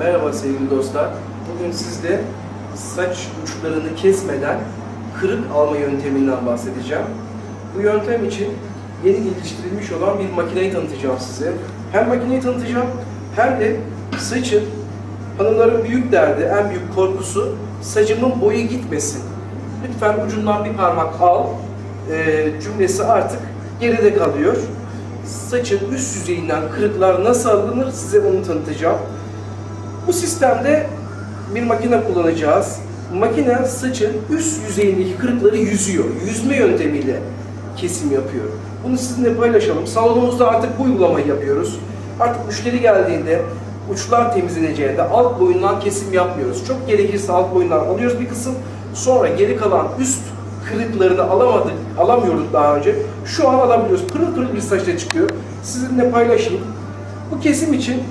Merhaba sevgili dostlar. Bugün sizde saç uçlarını kesmeden kırık alma yönteminden bahsedeceğim. Bu yöntem için yeni geliştirilmiş olan bir makineyi tanıtacağım size. Hem makineyi tanıtacağım hem de saçın hanımların büyük derdi, en büyük korkusu saçımın boyu gitmesin. Lütfen ucundan bir parmak al e, cümlesi artık geride kalıyor. Saçın üst yüzeyinden kırıklar nasıl alınır size onu tanıtacağım. Bu sistemde bir makine kullanacağız. Makine saçın üst yüzeyindeki kırıkları yüzüyor. Yüzme yöntemiyle kesim yapıyor. Bunu sizinle paylaşalım. Salonumuzda artık bu uygulamayı yapıyoruz. Artık müşteri geldiğinde uçlar temizleneceğinde alt boyundan kesim yapmıyoruz. Çok gerekirse alt boyundan alıyoruz bir kısım. Sonra geri kalan üst kırıklarını alamadık, alamıyorduk daha önce. Şu an alabiliyoruz. Pırıl pırıl bir saçta çıkıyor. Sizinle paylaşayım. Bu kesim için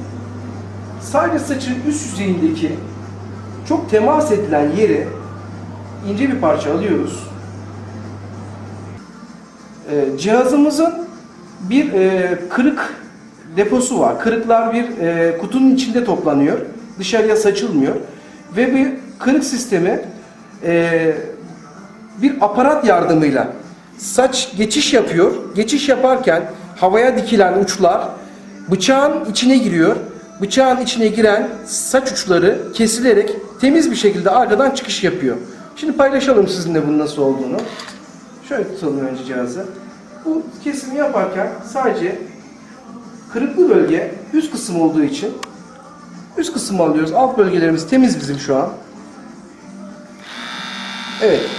sadece saçın üst yüzeyindeki çok temas edilen yere ince bir parça alıyoruz. Ee, cihazımızın bir e, kırık deposu var. Kırıklar bir e, kutunun içinde toplanıyor. Dışarıya saçılmıyor. Ve bir kırık sistemi e, bir aparat yardımıyla saç geçiş yapıyor. Geçiş yaparken havaya dikilen uçlar bıçağın içine giriyor. Bıçağın içine giren saç uçları kesilerek temiz bir şekilde arkadan çıkış yapıyor. Şimdi paylaşalım sizinle bunun nasıl olduğunu. Şöyle tutalım önce cihazı. Bu kesimi yaparken sadece kırıklı bölge üst kısım olduğu için üst kısmı alıyoruz. Alt bölgelerimiz temiz bizim şu an. Evet.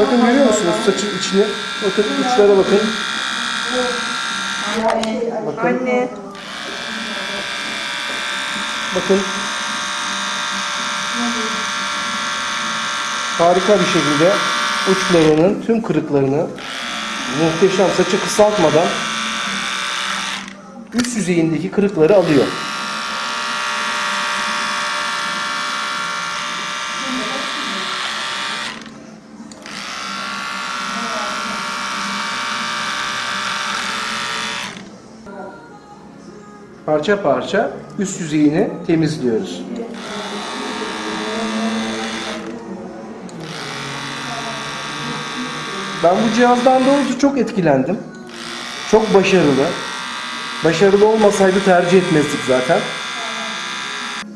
Bakın görüyor musunuz saçın içini? Bakın uçlara bakın. Bakın. Anne. Bakın. Harika bir şekilde uçlarının tüm kırıklarını muhteşem saçı kısaltmadan üst yüzeyindeki kırıkları alıyor. Parça parça üst yüzeyini temizliyoruz. Ben bu cihazdan doğrusu çok etkilendim. Çok başarılı. Başarılı olmasaydı tercih etmezdik zaten.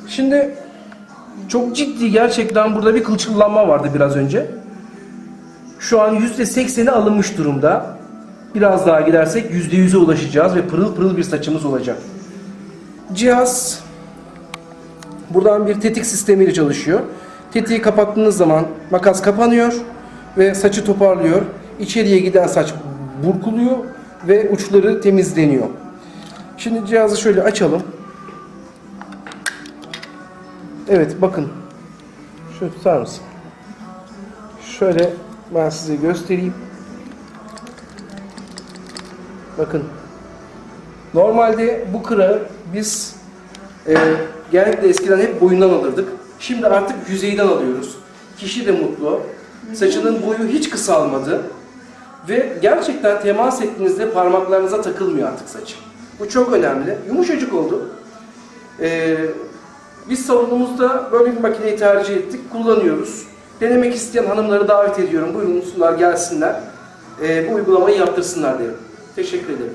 Şimdi çok ciddi gerçekten burada bir kılçıllanma vardı biraz önce. Şu an %80'i alınmış durumda. Biraz daha gidersek %100'e ulaşacağız ve pırıl pırıl bir saçımız olacak. Cihaz buradan bir tetik sistemiyle çalışıyor. Tetiği kapattığınız zaman makas kapanıyor ve saçı toparlıyor. İçeriye giden saç burkuluyor ve uçları temizleniyor. Şimdi cihazı şöyle açalım. Evet bakın. Şöyle tutar mısın? Şöyle ben size göstereyim. Bakın. Normalde bu kırağı biz e, genellikle eskiden hep boyundan alırdık. Şimdi artık yüzeyden alıyoruz. Kişi de mutlu. Saçının boyu hiç kısalmadı. Ve gerçekten temas ettiğinizde parmaklarınıza takılmıyor artık saç. Bu çok önemli. Yumuşacık oldu. Ee, biz salonumuzda böyle bir makineyi tercih ettik. Kullanıyoruz. Denemek isteyen hanımları davet ediyorum. Buyursunlar gelsinler. Ee, bu uygulamayı yaptırsınlar derim. Teşekkür ederim.